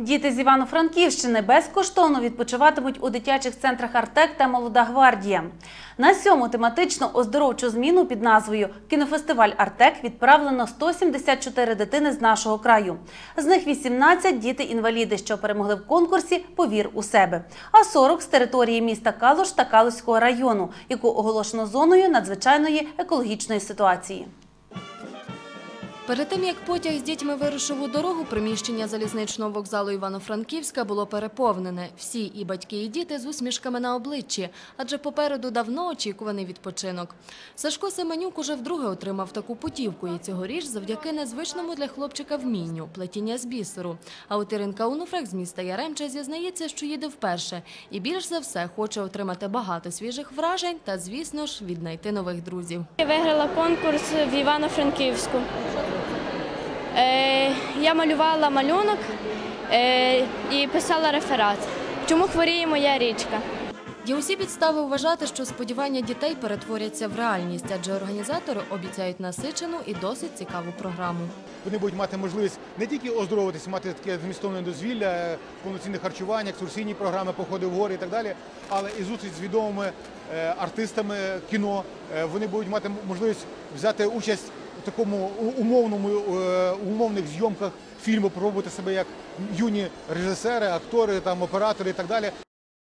Діти з Івано-Франківщини безкоштовно відпочиватимуть у дитячих центрах Артек та Молода гвардія. На сьому тематично оздоровчу зміну під назвою Кінофестиваль Артек відправлено 174 дитини з нашого краю. З них 18 – діти-інваліди, що перемогли в конкурсі Повір у себе, а 40 – з території міста Калуш та Калуського району, яку оголошено зоною надзвичайної екологічної ситуації. Перед тим, як потяг з дітьми вирушив у дорогу, приміщення залізничного вокзалу Івано-Франківська було переповнене. Всі і батьки, і діти з усмішками на обличчі, адже попереду давно очікуваний відпочинок. Сашко Семенюк уже вдруге отримав таку путівку, і цьогоріч завдяки незвичному для хлопчика вмінню – плетіння з бісеру. А от Іринка Унуфрек з міста Яремча зізнається, що їде вперше. І більш за все хоче отримати багато свіжих вражень та, звісно ж, віднайти нових друзів. Я виграла конкурс в Івано-Франківську. Е, я малювала малюнок е, і писала реферат. Чому хворіє моя річка? Є усі підстави вважати, що сподівання дітей перетворяться в реальність, адже організатори обіцяють насичену і досить цікаву програму. Вони будуть мати можливість не тільки оздоровитися, мати таке змістовне дозвілля, повноцінне харчування, екскурсійні програми, походи в гори і так далі, але і зустріч з відомими е, артистами кіно. Вони будуть мати можливість взяти участь такому умовному е, умовних зйомках фільму, пробувати себе як юні режисери, актори, там оператори і так далі.